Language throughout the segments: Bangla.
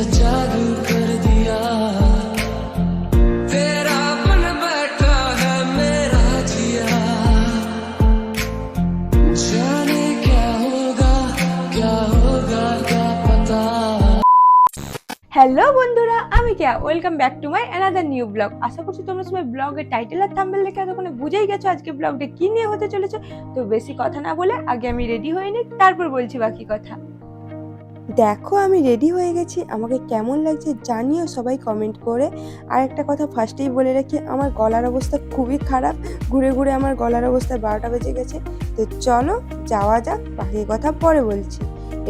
ऐसा जादू कर दिया तेरा बन बैठा है मेरा जिया जाने क्या होगा क्या होगा क्या पता হ্যালো বন্ধুরা আমি Keya welcome back to my another new blog আশা করছি তোমরা সবাই ব্লগের টাইটেল আর থাম্বেল দেখে এতক্ষণে বুঝেই গেছো আজকে ব্লগটা কি নিয়ে হতে চলেছে তো বেশি কথা না বলে আগে আমি রেডি হয়ে নিই তারপর বলছি বাকি কথা দেখো আমি রেডি হয়ে গেছি। আমাকে কেমন লাগছে জানিও সবাই কমেন্ট করে। আর একটা কথা ফার্স্টেই বলে রাখি, আমার গলার অবস্থা খুবই খারাপ। ঘুরে ঘুরে আমার গলার অবস্থা বারোটা বেজে গেছে। তো চলো যাওয়া যাক, বাকি কথা পরে বলছি।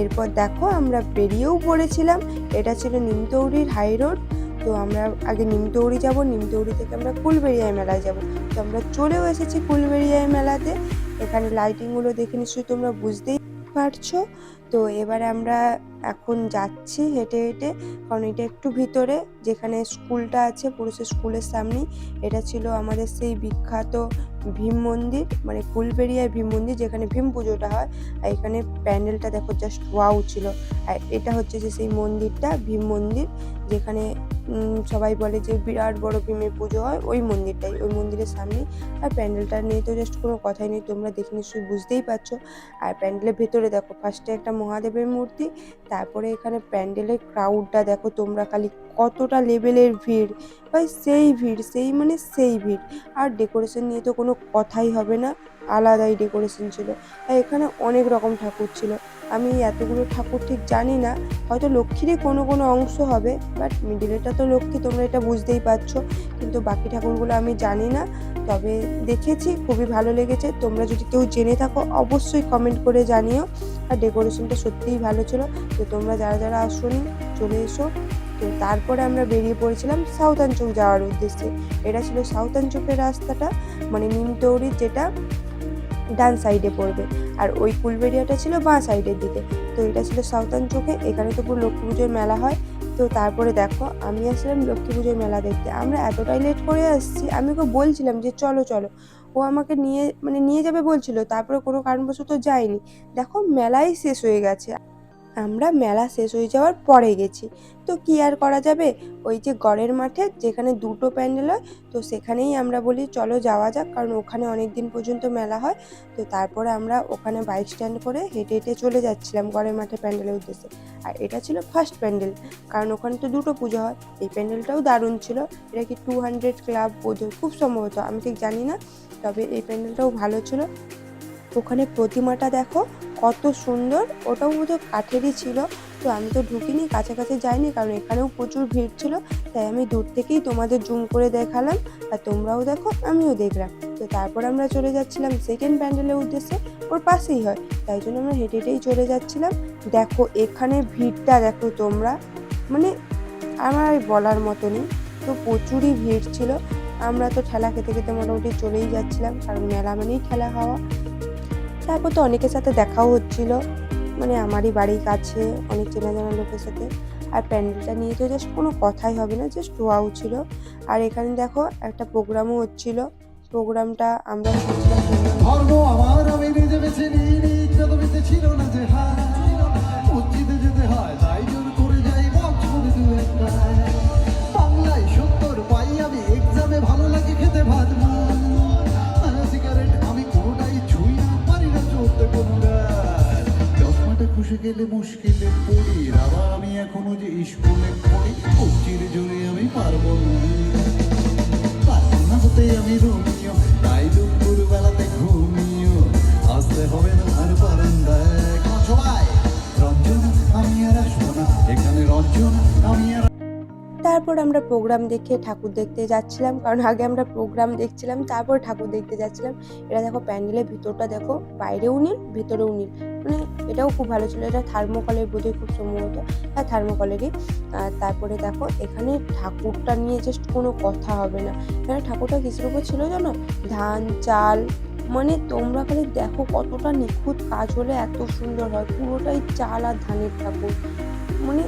এরপর দেখো আমরা বেরিয়েও পড়েছিলাম। এটা ছিল নিমতৌড়ির হাই রোড তো আমরা আগে নিমতৌড়ি যাব নিমতৌড়ি থেকে আমরা কুলবেড়িয়ায় মেলায় যাব। তো আমরা চলেও এসেছি কুলবেড়িয়ায় মেলাতে। এখানে লাইটিংগুলো দেখে নিশ্চয়ই তোমরা বুঝতেই পারছ। তো এবারে আমরা এখন যাচ্ছি হেঁটে হেঁটে কারণ এটা একটু ভিতরে। যেখানে স্কুলটা আছে পুরুষের স্কুলের সামনেই। এটা ছিল আমাদের সেই বিখ্যাত ভীম মন্দির মানে কুলবেড়িয়ায় ভীম মন্দির, যেখানে ভীম পুজোটা হয়। আর এখানে প্যান্ডেলটা দেখো জাস্ট ওয়াও ছিল। আর এটা হচ্ছে যে সেই মন্দিরটা, ভীম মন্দির, যেখানে সবাই বলে যে বিরাট বড় ভীমের পুজো হয় ওই মন্দিরটাই, ওই মন্দিরের সামনেই। আর প্যান্ডেলটা নিয়ে তো জাস্ট কোনো কথাই নেই, তোমরা দেখে নিশ্চয়ই বুঝতেই পারছ। আর প্যান্ডেলের ভেতরে দেখো ফার্স্টে একটা মহাদেবের মূর্তি তারপরে এখানে প্যান্ডেলের ক্রাউডটা দেখো তোমরা খালি কতটা লেভেলের ভিড়, ভাই সেই ভিড়, সেই মানে সেই ভিড়। আর ডেকোরেশন নিয়ে তো কোনো কথাই হবে না, আলাদাই ডেকোরেশন ছিল। আর এখানে অনেক রকম ঠাকুর ছিল। আমি এতগুলো ঠাকুর ঠিক জানি না, হয়তো লক্ষ্মীরই কোনো কোনো অংশ হবে বাট মিডিলেটা তো লক্ষ্মী, তোমরা এটা বুঝতেই পারছ। কিন্তু বাকি ঠাকুরগুলো আমি জানি না, তবে দেখেছি, খুবই ভালো লেগেছে। তোমরা যদি কেউ জেনে থাকো, অবশ্যই কমেন্ট করে জানিও। আর ডেকোরেশনটা সত্যিই ভালো ছিল। তো তোমরা যারা যারা আসোনি, চলে এসো। তো তারপরে আমরা বেরিয়ে পড়েছিলাম সাউথান চৌক যাওয়ার উদ্দেশ্যে। এটা ছিল সাউথান রাস্তাটা মানে নিমতৌড়ির যেটা ডান সাইডে পড়বে। আর ওই কুলবেরিয়াটা ছিল বাঁ সাইডের দিকে। তো এটা ছিল সাউথান চোখে এখানে তো পুরো লক্ষ্মী পুজোর মেলা হয়। তো তারপরে দেখো, আমি আসলাম লক্ষ্মী পুজোর মেলা দেখতে। আমরা এতটাই লেট করে আসছি, আমি ওকে বলছিলাম যে চলো চলো। ও আমাকে নিয়ে মানে নিয়ে যাবে বলছিল, তারপরে কোনো কারণবশত যায়নি। দেখো, মেলাই শেষ হয়ে গেছে। আমরা মেলা শেষ হয়ে যাওয়ার পরে গেছি। তো কি আর করা যাবে? ওই যে গড়ের মাঠে যেখানে দুটো প্যান্ডেল হয়, তো সেখানেই আমরা বলি চলো যাওয়া যাক, কারণ ওখানে অনেক দিন পর্যন্ত মেলা হয়। তো তারপরে আমরা ওখানে বাইক স্ট্যান্ড করে হেঁটে হেঁটে চলে যাচ্ছিলাম গড়ের মাঠে প্যান্ডেলের উদ্দেশ্যে। আর এটা ছিল ফার্স্ট প্যান্ডেল, কারণ ওখানে তো দুটো পুজো হয়। এই প্যান্ডেলটাও দারুণ ছিল। এটা কি টু হান্ড্রেড ক্লাব বোধহয় খুব সম্ভবত, আমি ঠিক জানি না, তবে এই প্যান্ডেলটাও ভালো ছিল। ওখানে প্রতিমাটা দেখো, কত সুন্দর। ওটাও বোধহয় কাঠেরই ছিল, তো আমি তো ঢুকিনি, কাছাকাছি যাইনি, কারণ এখানেও প্রচুর ভিড় ছিল, তাই আমি দূর থেকেই তোমাদের জুম করে দেখালাম, আর তোমরাও দেখো, আমিও দেখলাম। তো তারপর আমরা চলে যাচ্ছিলাম সেকেন্ড প্যান্ডেলের উদ্দেশ্যে, ওর পাশেই হয়, তাই জন্য আমরা হেঁটে হেঁটেই চলে যাচ্ছিলাম। দেখো এখানে ভিড়টা দেখো তোমরা মানে আমার বলার মতো নেই, তো প্রচুরই ভিড় ছিল। আমরা তো ঠেলা খেতে খেতে মোটামুটি চলেই যাচ্ছিলাম, কারণ মেলা মানেই ঠেলা খাওয়া। তারপর তো অনেকের সাথে দেখাও হচ্ছিল। মানে আমারই বাড়ির কাছে অনেক চেনা জানা লোকের সাথে। আর প্যান্ডেলটা নিয়ে তো জাস্ট কোনো কথাই হবে না জাস্ট ওয়াও ছিল। আর এখানে দেখো একটা প্রোগ্রামও হচ্ছিল। প্রোগ্রামটা আমরা হয়, তাই জোর করে যাই গেলে মুশকিলে পড়ি। আবার আমি এখনও যে স্কুলে পড়ি কবজির জোরে আমি পারব না। পারব না হতে আমি রোমিও তারপর আমরা প্রোগ্রাম দেখে ঠাকুর দেখতে যাচ্ছিলাম, কারণ আগে আমরা প্রোগ্রাম দেখছিলাম, তারপর ঠাকুর দেখতে যাচ্ছিলাম। এটা দেখো প্যান্ডেলের ভিতরটা দেখো, বাইরেও নীল, ভেতরেও নীল। মানে এটাও খুব ভালো ছিল, এটা থার্মোকলের বোধহয় খুব সম্ভবত। হ্যাঁ থার্মোকলেরই। তারপরে দেখো, এখানে ঠাকুরটা নিয়ে জাস্ট কোনো কথা হবে না। এখানে ঠাকুরটা কিসের উপর ছিল জানো? ধান, চাল মানে তোমরা খালি দেখো কতটা নিখুঁত কাজ হলে এত সুন্দর হয়। পুরোটাই চাল আর ধানের ঠাকুর। মানে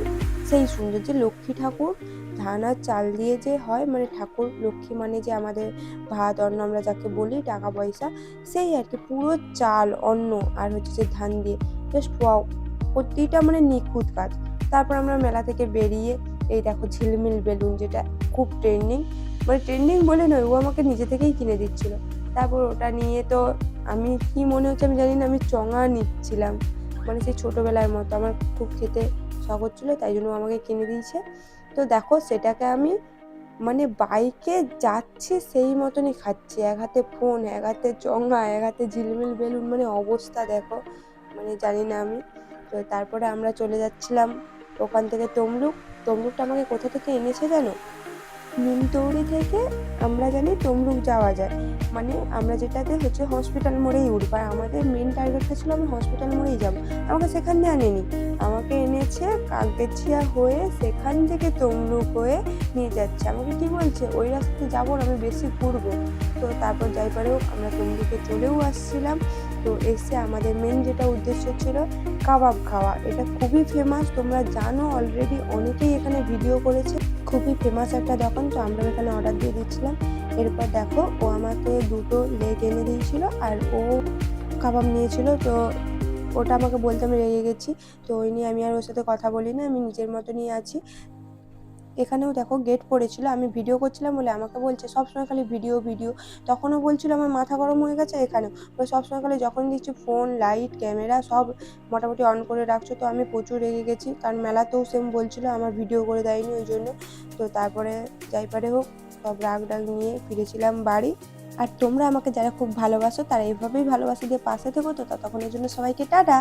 সেই সুন্দর যে লক্ষ্মী ঠাকুর ধান আর চাল দিয়ে যে হয় মানে ঠাকুর, লক্ষ্মী মানে যে আমাদের ভাত, অন্ন আমরা যাকে বলি, টাকা পয়সা, সেই আর কি, পুরো চাল, অন্ন আর হচ্ছে যে ধান দিয়ে। জাস্ট ওয়াও, প্রতিটা মানে নিখুঁত কাজ। তারপর আমরা মেলা থেকে বেরিয়ে, এই দেখো ঝিলমিল বেলুন যেটা, খুব ট্রেন্ডিং মানে ট্রেন্ডিং বলে নয়, ও আমাকে নিজে থেকেই কিনে দিচ্ছিল। তারপর ওটা নিয়ে তো আমি কি মনে হচ্ছে আমি জানি না, আমি চঙা নিচ্ছিলাম। মানে সেই ছোটোবেলার মতো, আমার খুব খেতে শখ হচ্ছিল, তাই জন্য আমাকে কিনে দিয়েছে। তো দেখো সেটাকে আমি মানে বাইকে যাচ্ছি সেই মতনই খাচ্ছি। এক হাতে ফোন এক হাতে চঙা এক হাতে ঝিলমিল বেলুন মানে অবস্থা দেখো মানে জানি না আমি। তো তারপরে আমরা চলে যাচ্ছিলাম ওখান থেকে তমলুক। তমলুকটা আমাকে কোথা থেকে এনেছে জানো? নিমতৌড়ি থেকে আমরা জানি তমলুক যাওয়া যায়। মানে আমরা যেটাতে হচ্ছে হসপিটাল মোড়েই উঠবো আর আমাদের মেন টার্গেটটা ছিল আমি হসপিটাল মোড়েই যাব। আমাকে সেখান দিয়ে আনেনি। আমাকে এনেছে কাকগেছিয়া হয়ে সেখান থেকে তমলুক হয়ে নিয়ে যাচ্ছে। আমাকে কি বলছে? ওই রাস্তাতে যাব আমি বেশি ঘুরবো। তো তারপর যাই পরেও আমরা তমলুকে চলেও আসছিলাম। তো এসে আমাদের মেন যেটা উদ্দেশ্য ছিল কাবাব খাওয়া। এটা খুবই ফেমাস তোমরা জানো অলরেডি অনেকেই এখানে ভিডিও করেছে। খুবই ফেমাস একটা দোকান, তো আমরা এখানে অর্ডার দিয়ে দিচ্ছিলাম। এরপর দেখো, ও আমাকে দুটো লেগ এনে দিয়েছিল আর ও কাবাব নিয়েছিল, তো ওটা আমাকে বলতে আমি রেগে গেছি। তো ওই নিয়ে আমি আর ওর সাথে কথা বলি না আমি নিজের মতনই আছি। এখানেও দেখো গেট পড়েছিল, আমি ভিডিও করছিলাম, বলে আমাকে বলছে সবসময় খালি ভিডিও ভিডিও তখনও বলছিল, আমার মাথা গরম হয়ে গেছে এখানেও। সবসময় খালি যখন দেখছি ফোন লাইট ক্যামেরা সব মোটামুটি অন করে রাখছো, তো আমি প্রচুর রেগে গেছি। কারণ মেলাতেও সেম বলছিল, আমার ভিডিও করে দেয়নি ওই জন্য। তো তারপরে যাই পারে হোক, সব রাগ ডাগ নিয়ে ফিরেছিলাম বাড়ি। আর তোমরা আমাকে যারা খুব ভালোবাসো, তারা এভাবেই ভালোবাসা দিয়ে পাশে থেকো তো, ততক্ষণের জন্য সবাইকে টাটা।